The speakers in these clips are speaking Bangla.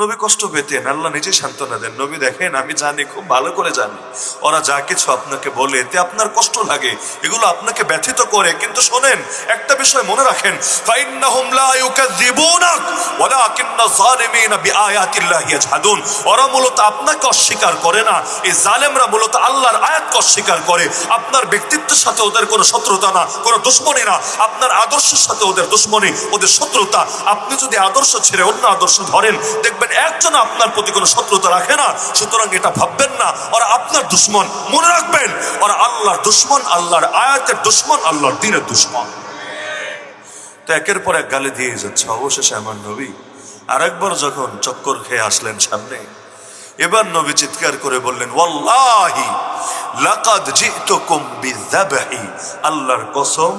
নবী কষ্ট পেতেন, আল্লাহ নিজে সান্ত্বনা দেন। নবী দেখেন, আমি জানি, খুব ভালো করে জানি। ওরা যা কিছু আপনাকে বলে, এতে আপনার কষ্ট লাগে। এগুলো আপনাকে ব্যথিত করে। কিন্তু শোনেন, একটা বিষয় মনে রাখেন। ওরা মূলত আপনাকে অস্বীকার করে না। জালেমরা মূলত আল্লাহর করে। আপনার ব্যক্তিত্বের সাথে ওদের কোনো শত্রুতা না, কোনো না। আপনার আদর্শের সাথে ওদের ওদের শত্রুতা। আপনি যদি আদর্শ ছেড়ে অন্য আদর্শ ধরেন, দেখবেন একজন আপনার প্রতি কোনো শত্রুতা রাখে না। সুতরাং এটা ভাববেন না, ওরা আপনার দুশ্মন। মনে রাখবেন, ওরা আল্লাহর দুশ্মন, আল্লাহর আয়াতের দুশ্মন, আল্লাহর দিনের দুশ্মন। তো একের পর এক গালি দিয়ে যাচ্ছে। অবশেষে আমার নবী আর একবার যখন চক্কর খেয়ে আসলেন সামনে, এবার নবী চিৎকার করে বললেন লাকাদ আল্লাহর কসম,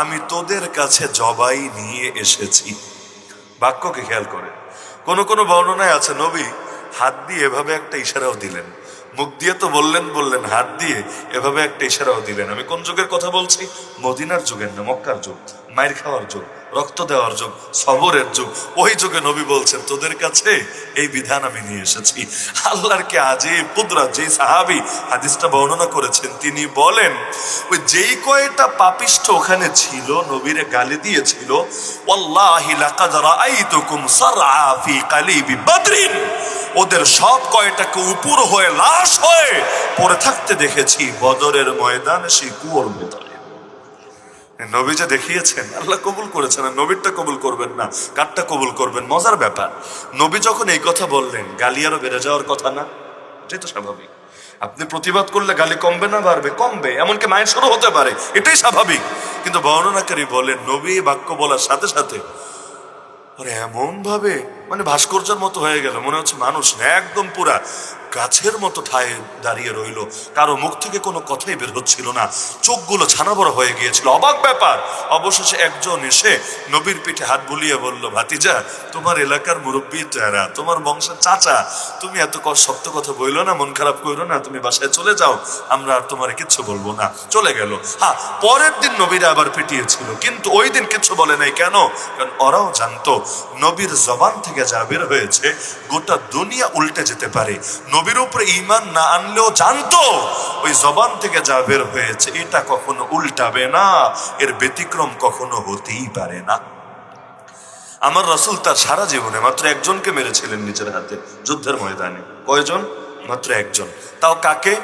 আমি তোদের কাছে জবাই নিয়ে এসেছি। বাক্যকে খেয়াল করে কোন কোন বর্ণনায় আছে, নবী হাত দিয়ে এভাবে একটা ইশারাও দিলেন। মুখ দিয়ে তো বললেন বললেন, হাত দিয়ে এভাবে একটা ইশারাও দিলেন আমি কোন যুগের কথা বলছি? মদিনার যুগের না, মক্কার যুগ। মায়ের খাওয়ার যুগ, রক্ত দেওয়ার যুগ, সবরের যুগ। ওই যুগে নবী বলছেন, তোদের কাছে এই বিধান আমি নিয়ে এসেছি। আল্লাহর কে আজে পুদরা যেই সাহাবি হাদিসটা বর্ণনা করেছেন, তিনি বলেন, ওই যেই কয়টা পাপিষ্ঠ ওখানে ছিল, নবীরে গালি দিয়েছিল, ওয়াল্লাহি লাকাদ রাআইতুকুম সারআ ফি কালিবি বদরিন। ওদের সব কয়টাকে উপর হয়ে লাশ হয়ে পড়ে থাকতে দেখেছি বদরের ময়দানে সেই কুয়োর ভিতরে। নবী যে দেখিয়েছেন, আল্লাহ কবুল করেছেন আর নবীরটা কবুল করবেন না, কারটা কবুল করবেন, মজার ব্যাপার। নবী যখন এই কথা বললেন, গালি আরও বেড়ে যাওয়ার কথা না? এটাই তো স্বাভাবিক। আপনি প্রতিবাদ করলে গালি কমবে না, বাড়বে, কমবে, এমনকি মায়ের শুরু হতে পারে, এটাই স্বাভাবিক। কিন্তু বর্ণনাকারী বলেন, নবী বাক্য বলার সাথে সাথে আরে এমন ভাবে মানে ভাস্কর্যের মতো হয়ে গেল। মনে হচ্ছে মানুষ না একদম পুরা গাছের মতো ঠায় দাঁড়িয়ে রইল। কারও মুখ থেকে কোনো কথাই বের হচ্ছিল না। চোখগুলো ছানা বড় হয়ে গিয়েছিল। অবাক ব্যাপার। অবশেষে একজন এসে নবীর পিঠে হাত বুলিয়ে বলল, ভাতিজা, তোমার এলাকার মুরব্বী যারা তোমার বংশের চাচা। তুমি এত শক্ত কথা বইলো না, মন খারাপ করো না, তুমি বাসায় চলে যাও। আমরা আর তোমার কিচ্ছু বলব না। চলে গেল। হ্যাঁ পরের দিন নবীরা আবার পিটিয়েছিল। কিন্তু ওই দিন কিচ্ছু বলে নাই। কেন? কারণ ওরাও জানতো, নবীর জবান থেকে যা বের হয়েছে, গোটা দুনিয়া উল্টে যেতে পারে। নবীর উপরে ইমান না আনলেও জানতো, ওই জবান থেকে যা বের হয়েছে, এটা কখনো উল্টাবে না, এর ব্যতিক্রম কখনো হতেই পারে না। আমার রসুল তার সারা জীবনে মাত্র একজনকে মেরেছিলেন নিজের হাতে, যুদ্ধের ময়দানে। কয়জন? মাত্র একজন। তাও কাকে?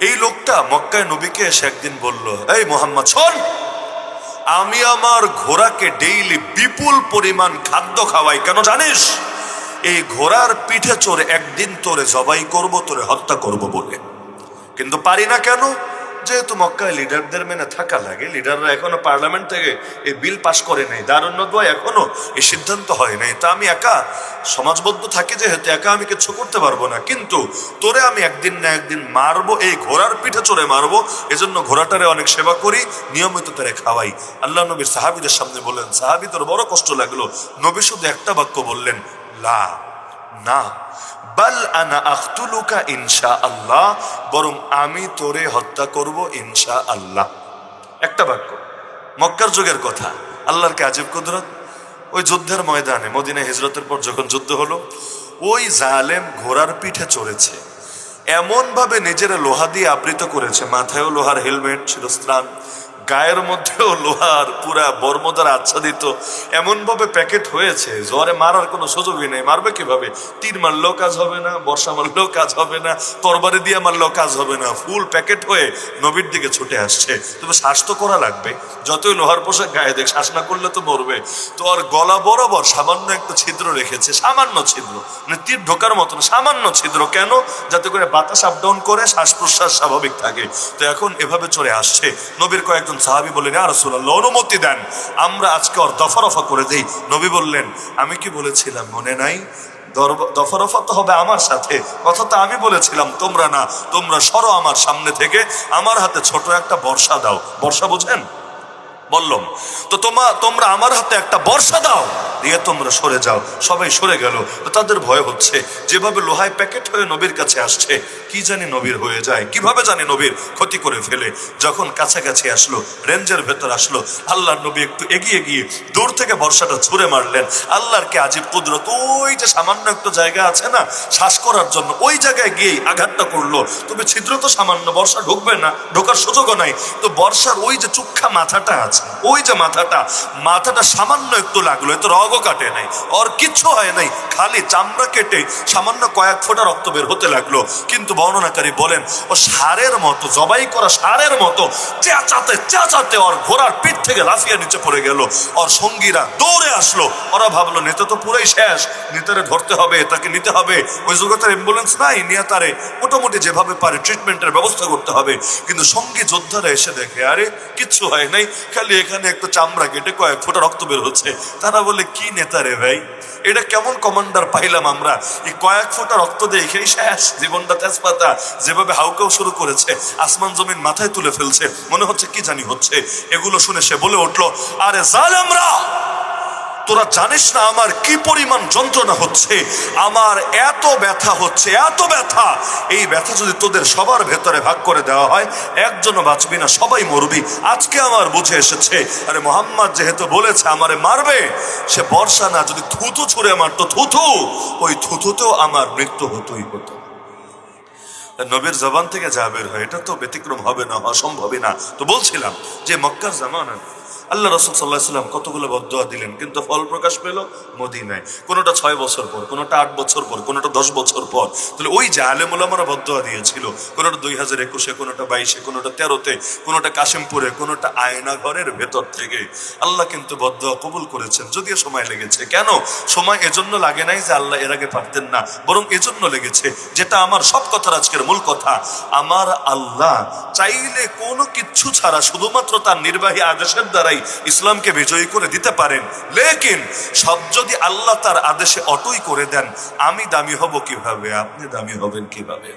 এই লোকটা মক্কায় নবীকে এসে একদিন বলল, এই মোহাম্মদ, শোন! আমি আমার ঘোড়াকে ডেইলি বিপুল পরিমাণ খাদ্য খাওয়াই, কেন জানিস? এই ঘোড়ার পিঠে চড়ে একদিন তোরে জবাই করব, তোরে হত্যা করব বলে। কিন্তু পারি না কেন? যেহেতু মক্কায় লিডারদের মেনে থাকা লাগে, লিডাররা এখনও পার্লামেন্ট থেকে এই বিল পাশ করে নাই দারুণ্যদ্বয় এখনও এই সিদ্ধান্ত হয় নাই। তা আমি একা, সমাজবদ্ধ থাকি যেহেতু, একা আমি কিছু করতে পারব না। কিন্তু তোরে আমি একদিন না একদিন মারবো, এই ঘোড়ার পিঠে চড়ে মারবো, এজন্য ঘোড়াটারে অনেক সেবা করি, নিয়মিত তারে খাওয়াই। আল্লাহ নবীর সাহাবিদের সামনে বললেন, সাহাবি, তোর বড় কষ্ট লাগল। নবী শুধু একটা বাক্য বললেন লা, না। বাল আনা আখতুলুকা ইনশা আল্লাহ বরং আমি তোরে হত্যা করব ইনশা আল্লাহ একটা বাক্য, মক্কার যুগের কথা, আল্লাহর কে আজীব কুদরত? ওই যুদ্ধের ময়দানে মদিনা হিজরতের পর যখন যুদ্ধ হলো, ওই জালেম ঘোড়ার পিঠে চড়েছে। এমন ভাবে নিজের লোহা দিয়ে আবৃত করেছে, মাথায়ও লোহার হেলমেট, শিরস্ত্রাণ গায়ের মধ্যেও লোহার পুরা বর্মদার আচ্ছাদিত এমন ভাবে প্যাকেট হয়েছে, জ্বরে মারার কোনো সুযোগই নেই। মারবে কীভাবে? তীর মারলেও কাজ হবে না, বর্ষা মারলেও কাজ হবে না, তরবারি দিয়ে মারলেও কাজ হবে না। ফুল প্যাকেট হয়ে নবীর দিকে ছুটে আসছে। তবে শ্বাস তো করা লাগবে। যতই লোহার পোশাক গায়ে দেখ, শ্বাস না করলে তো মরবে। তো আর গলা বরাবর সামান্য একটা ছিদ্র রেখেছে, সামান্য ছিদ্র। মানে তীর ঢোকার মতন সামান্য ছিদ্র। কেন? যাতে করে বাতাস আপ ডাউন করে শ্বাস প্রশ্বাস স্বাভাবিক থাকে। তো এখন এভাবে চলে আসছে। নবীর কয়েকজন সাহাবি বললেন আর রসুল্লাহ অনুমতি দেন। আমরা আজকে ওর দফারফা করে দিই। নবী বললেন, আমি কি বলেছিলাম? মনে নাই? দফারফা তো হবে আমার সাথে। কথা তো আমি বলেছিলাম, তোমরা না। তোমরা সরো আমার সামনে থেকে। আমার হাতে ছোট একটা বর্ষা দাও। বর্ষা বোঝেন? বললাম, তো তোমা, তোমরা আমার হাতে একটা বর্ষা দাও। দিয়ে তোমরা সরে যাও, সবাই সরে গেল। তো তাদের ভয় হচ্ছে, যেভাবে লোহায় প্যাকেট হয়ে নবীর কাছে আসছে, কি জানি নবীর হয়ে যায়, কীভাবে জানি নবীর ক্ষতি করে ফেলে। যখন কাছাকাছি আসলো, রেঞ্জের ভেতর আসলো, আল্লাহর নবী একটু এগিয়ে গিয়ে দূর থেকে বর্ষাটা ছুঁড়ে মারলেন। আল্লাহর কে আজিব কুদরত, ওই যে সামান্য একটু জায়গা আছে না, শ্বাস করার জন্য ওই জায়গায় গিয়েই আঘাতটা করল। তবে ছিদ্র তো সামান্য, বর্ষা ঢুকবে না, ঢোকার সুযোগও নাই। তো বর্ষার ওই যে চুক্ষা মাথাটা আছে ওই যে মাথাটা মাথাটা সামান্য একটু লাগল, এত রগও কাটে নাই ওর কিচ্ছু হয় নাই, খালি চামড়া কেটে সামান্য কয়েক ফোঁটা রক্ত বের হতে লাগল। কিন্তু বর্ণনাকারী বলেন, ও সারের মতো, জবাই করা সারের মতো, চেঁচাতে চেঁচাতে ওর ঘোড়ার পিঠ থেকে লাফিয়ে নিচে পড়ে গেল। ওর সঙ্গীরা দৌড়ে আসলো। ওরা ভাবলো, নেতা তো পুরোই শেষ নেতারে ধরতে হবে তাকে নিতে হবে। ওই জগতের অ্যাম্বুলেন্স নাই, নিয়ে তারে মোটামুটি যেভাবে পারে ট্রিটমেন্টের ব্যবস্থা করতে হবে। কিন্তু সঙ্গী যোদ্ধারা এসে দেখে, আরে, কিচ্ছু হয় নাই, খালি এখানে একটা চামড়া কেটে কয়েক ফোটা রক্ত বের হচ্ছে। তারা বলে, কি নেতা রে ভাই? এটা কেমন কমান্ডার পাইলাম আমরা? এই কয়েক ফোটা রক্ত দেখেই শেষ। জীবনটা তেজপাতা। যেভাবে হাউকাও শুরু করেছে, আসমান জমিন মাথায় তুলে ফেলছে। মনে হচ্ছে কি জানি হচ্ছে? এগুলো শুনে সে বলে উঠল, আরে জালেমরা! তোরা জানিস না আমার কি পরিমাণ যন্ত্রণা হচ্ছে? আমার এত ব্যথা হচ্ছে, এত ব্যথা! এই ব্যথা যদি তোদের সবার ভেতরে ভাগ করে দেওয়া হয়, একজনও বাঁচবি না, সবাই মরবি। আজকে আমার বুঝে এসেছে। আরে মোহাম্মদ যেহেতু বলেছে, আমারে মারবে। সে বর্ষা না, যদি থুতু ছুঁড়ে মারতো, থুতু! ওই থুতুতেও আমার মৃত্যু হতোই হতো। নবীর জবান থেকে যা বের হয়, এটা তো ব্যতিক্রম হবে না, অসম্ভবই না। তো বলছিলাম যে মক্কার জামানা আল্লাহ রসুল সাল্লাহ সাল্লাম কতগুলো বদয়া দিলেন, কিন্তু ফল প্রকাশ পেল মদিনায়। কোনোটা ছয় বছর পর, কোনোটা আট বছর পর, কোনোটা দশ বছর পর। তাহলে ওই যে আলেমুলামারা বদয়া দিয়েছিল, কোনোটা দুই হাজার একুশে, কোনোটা বাইশে, কোনোটা তেরোতে, কোনোটা কাশিমপুরে, কোনোটা আয়না ঘরের ভেতর থেকে। আল্লাহ কিন্তু বদয়া কবুল করেছেন, যদিও সময় লেগেছে। কেন? সময় এজন্য লাগে নাই যে আল্লাহ এর আগে পারতেন না, বরং এজন্য লেগেছে, যেটা আমার সব কথার আজকের মূল কথা। আমার আল্লাহ চাইলে কোনো কিচ্ছু ছাড়া শুধুমাত্র তার নির্বাহী আদেশের দ্বারাই ইসলামকে বিজয়ী করে দিতে পারেন। লেকিন সব যদি আল্লাহ তার আদেশে অটই করে দেন, আমি দামি হব কীভাবে? আপনি দামি হবেন কীভাবে?